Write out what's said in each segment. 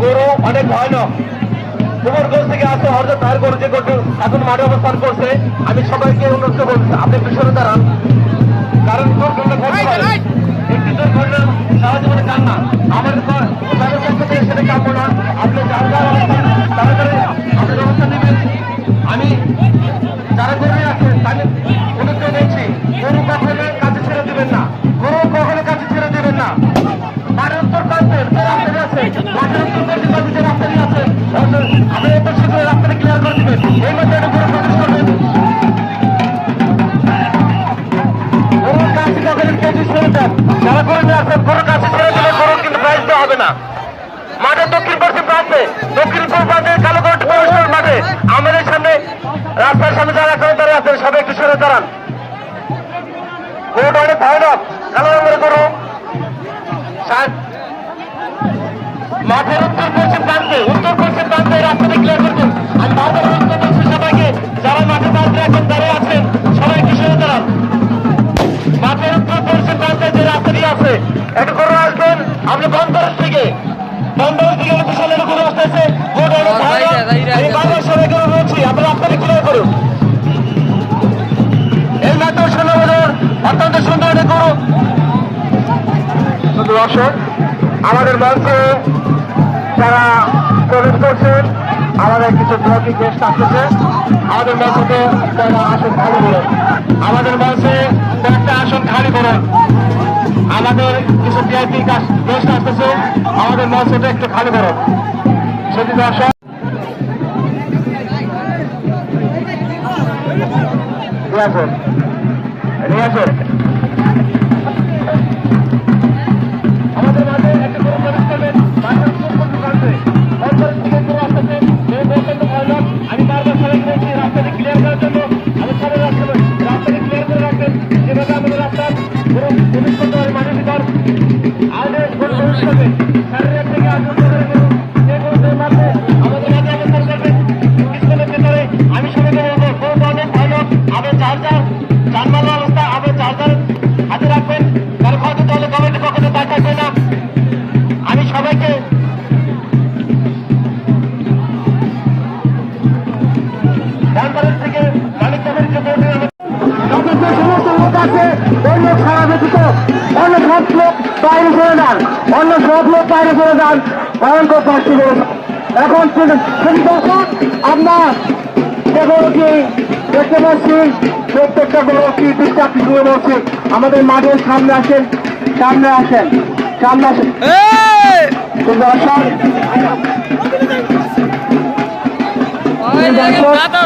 গরু অনেক ভয়ানক কুমারগঞ্জ থেকে আসতে হরজত তার গরু যে এখন মাঠে অবস্থান করছে। আমি সবাইকে অনুরোধ করছি আপনি সরে দাঁড়ান। মাঠের মাঠে দাঁড়িয়ে উত্তর পশ্চিম প্রান্তে উত্তর পশ্চিম প্রান্তে রাস্তাটি ক্লিয়ার করবেন আমি বারবার অনুরোধ করছি সবাইকে, যারা মাঠের প্রান্তে এখন দাঁড়িয়ে একটু করে আসবেন আপনি বন্দরের থেকে। বন্দরের থেকে একটু আসতেছে। আমি বারবার সবাইকে অনুরোধ করছি আপনি রাস্তাটি ক্লিয়ার করুন। এই মাত্র ষোলো বছর অত্যন্ত সুন্দর একটা গরু দর্শক আমাদের মঞ্চে যারা প্রবেশ করছেন আমাদের কিছু ব্লকিং গেস্ট আসতেছে। আমাদের মঞ্চে তারা আসন খালি করুন। আমাদের মঞ্চে একটা আসন খালি করুন। আমাদের কিছু ভিআইপি গেস্ট আসতেছে। আমাদের মঞ্চটা একটু খালি করো সত্যি দর্শক রিয়াসন রিয়াসন সারা ব্যতীত অন্য সব লোক বাইরে চলে যান অন্য সব লোক বাইরে চলে যান ভয়ঙ্কর পার্টি এখন শুধু দর্শক আপনার দেখতে পাচ্ছি প্রত্যেকটা বড় কি ঠিকঠাক শুরু আমাদের মাঠের সামনে আসেন সামনে আসেন সামনে আসেন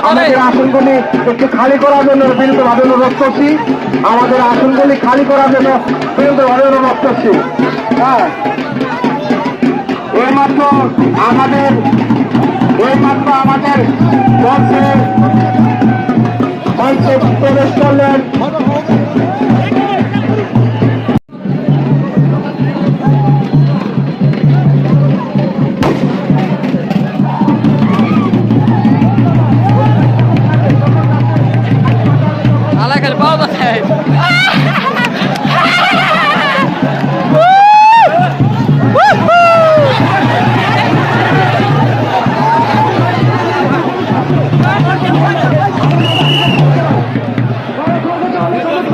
আমাদের আসনগুলি একটু খালি করার জন্য বিরুদ্ধে ভাবে অনুরোধ করছি। আমাদের আসনগুলি খালি করার জন্য বিরুদ্ধে ভাবে অনুরোধ করছি। হ্যাঁ। এইমাত্র আমাদের এইমাত্র আমাদের মঞ্চে মঞ্চে প্রবেশ করলেন।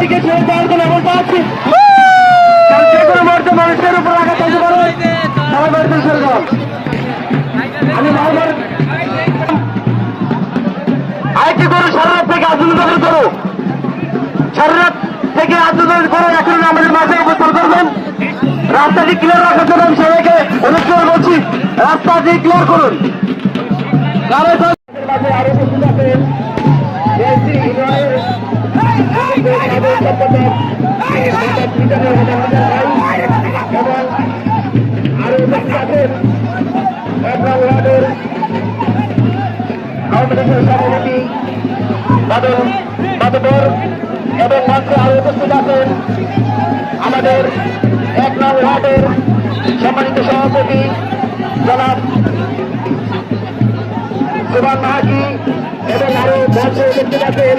দিকে ছেড়ে দেওয়ার কোনো অবস্থা আছে কারণ যে কোনো মুহূর্তে মানুষের উপর আঘাত হতে পারে সবাই বাড়িতে সরে যাও আমি বারবার আরেকটি গরু সারা থেকে আন্দোলন করো। সারা থেকে আন্দোলন করে, এখন আমাদের মাঝে অবস্থান করবেন। রাস্তাটি ক্লিয়ার রাখার জন্য আমি সবাইকে অনুরোধ বলছি রাস্তাটি ক্লিয়ার করুন। কারও সভাপতি বাদল বাদবর এবং মঞ্চে আরও উপস্থিত আছেন আমাদের এক নং ওয়ার্ডের সম্মানিত সভাপতি জনাব সুবান মাহাজি এবং আরও মঞ্চে উপস্থিত আছেন